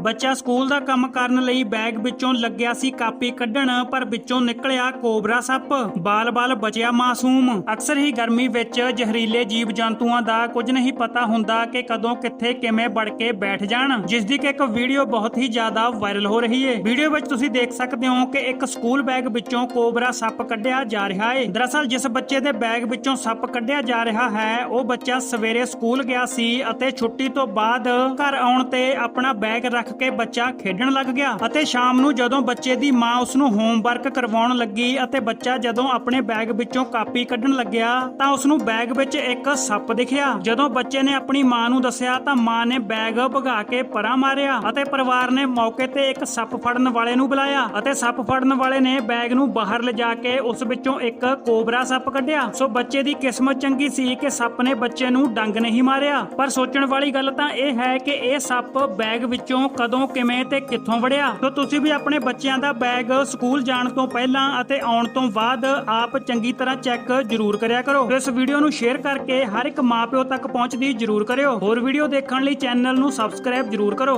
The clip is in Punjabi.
ਬੱਚਾ ਸਕੂਲ ਦਾ ਕੰਮ ਕਰਨ ਲਈ ਬੈਗ ਵਿੱਚੋਂ ਲੱਗਿਆ ਸੀ ਕਾਪੀ ਕੱਢਣ, ਪਰ ਵਿੱਚੋਂ ਨਿਕਲਿਆ ਕੋਬਰਾ ਸੱਪ। ਬਾਲ-ਬਾਲ ਬਚਿਆ ਮਾਸੂਮ। ਅਕਸਰ ਹੀ ਗਰਮੀ ਵਿੱਚ ਜ਼ਹਿਰੀਲੇ ਜੀਵ ਜੰਤੂਆਂ ਦਾ ਕੁਝ ਨਹੀਂ ਪਤਾ ਹੁੰਦਾ ਕਿ ਕਦੋਂ ਕਿੱਥੇ ਕਿਵੇਂ ਵੜ ਕੇ ਬੈਠ ਜਾਣ ਜਿਸ ਦੀ ਕਿ ਇੱਕ ਵੀਡੀਓ ਬਹੁਤ ਹੀ ਜ਼ਿਆਦਾ ਵਾਇਰਲ ਹੋ ਰਹੀ ਹੈ ਵੀਡੀਓ ਵਿੱਚ ਤੁਸੀਂ ਦੇਖ ਸਕਦੇ ਹੋ ਕਿ ਇੱਕ ਸਕੂਲ ਬੈਗ ਵਿੱਚੋਂ ਕੋਬਰਾ ਸੱਪ ਕੱਢਿਆ ਜਾ ਰਿਹਾ ਹੈ ਦਰਅਸਲ ਜਿਸ ਬੱਚੇ ਦੇ ਬੈਗ ਵਿੱਚੋਂ ਸੱਪ ਕੱਢਿਆ ਜਾ ਰਿਹਾ ਹੈ, ਉਹ ਬੱਚਾ ਸਵੇਰੇ ਸਕੂਲ ਗਿਆ ਸੀ ਅਤੇ ਛੁੱਟੀ ਤੋਂ ਬਾਅਦ ਘਰ ਆਉਣ ਤੇ ਆਪਣਾ ਬੈਗ ਰੱਖ ਕੇ ਬੱਚਾ ਖੇਡਣ ਲੱਗ ਗਿਆ ਅਤੇ ਸ਼ਾਮ ਨੂੰ ਜਦੋਂ ਬੱਚੇ ਦੀ ਮਾਂ ਉਸ ਨੂੰ ਹੋਮਵਰਕ ਕਰਵਾਉਣ ਲੱਗੀ ਅਤੇ ਬੱਚਾ ਜਦੋਂ ਆਪਣੇ ਬੈਗ ਵਿੱਚੋਂ ਕਾਪੀ ਕੱਢਣ ਲੱਗਿਆ ਤਾਂ ਉਸ ਨੂੰ ਬੈਗ ਵਿੱਚ ਇੱਕ ਸੱਪ ਦਿਖਿਆ। ਜਦੋਂ ਬੱਚੇ ਨੇ ਆਪਣੀ ਮਾਂ ਨੂੰ ਦੱਸਿਆ ਤਾਂ ਮਾਂ ਨੇ ਬੈਗ ਭਗਾ ਕੇ ਪਰਾਂ ਮਾਰਿਆ ਅਤੇ ਪਰਿਵਾਰ ਨੇ ਮੌਕੇ ਤੇ ਇੱਕ ਸੱਪ ਫੜਨ ਵਾਲੇ ਨੂੰ ਬੁਲਾਇਆ ਅਤੇ ਸੱਪ ਫੜਨ ਵਾਲੇ ਨੇ ਬੈਗ ਨੂੰ ਬਾਹਰ ਲਿਜਾ ਕੇ ਉਸ ਵਿੱਚੋਂ ਇੱਕ ਕੋਬਰਾ ਸੱਪ ਕੱਢਿਆ। ਸੋ ਬੱਚੇ ਦੀ ਕਿਸਮਤ ਚੰਗੀ ਸੀ ਕਿ ਸੱਪ ਨੇ ਬੱਚੇ ਨੂੰ ਡੰਗ ਨਹੀਂ ਮਾਰਿਆ। ਪਰ ਸੋਚਣ ਵਾਲੀ ਗੱਲ ਤਾਂ ਇਹ ਹੈ ਕਿ ਇਹ ਸੱਪ ਬੈਗ ਵਿੱਚੋਂ ਕਦੋਂ, ਕਿਵੇਂ ਤੇ ਕਿੱਥੋਂ ਵੜਿਆ? ਤਾਂ ਤੁਸੀਂ ਵੀ ਆਪਣੇ ਬੱਚਿਆਂ ਦਾ ਬੈਗ ਸਕੂਲ ਜਾਣ ਤੋਂ ਪਹਿਲਾਂ ਅਤੇ ਆਉਣ ਤੋਂ ਬਾਅਦ ਆਪ ਚੰਗੀ ਤਰ੍ਹਾਂ ਚੈੱਕ ਜ਼ਰੂਰ ਕਰਿਆ ਕਰੋ। ਇਸ ਵੀਡੀਓ ਨੂੰ ਸ਼ੇਅਰ ਕਰਕੇ ਹਰ ਇੱਕ ਮਾਪਿਓ ਤੱਕ ਪਹੁੰਚਦੀ ਜ਼ਰੂਰ ਕਰਿਓ। ਹੋਰ ਵੀਡੀਓ ਦੇਖਣ ਲਈ ਚੈਨਲ ਨੂੰ ਸਬਸਕ੍ਰਾਈਬ ਜ਼ਰੂਰ ਕਰੋ।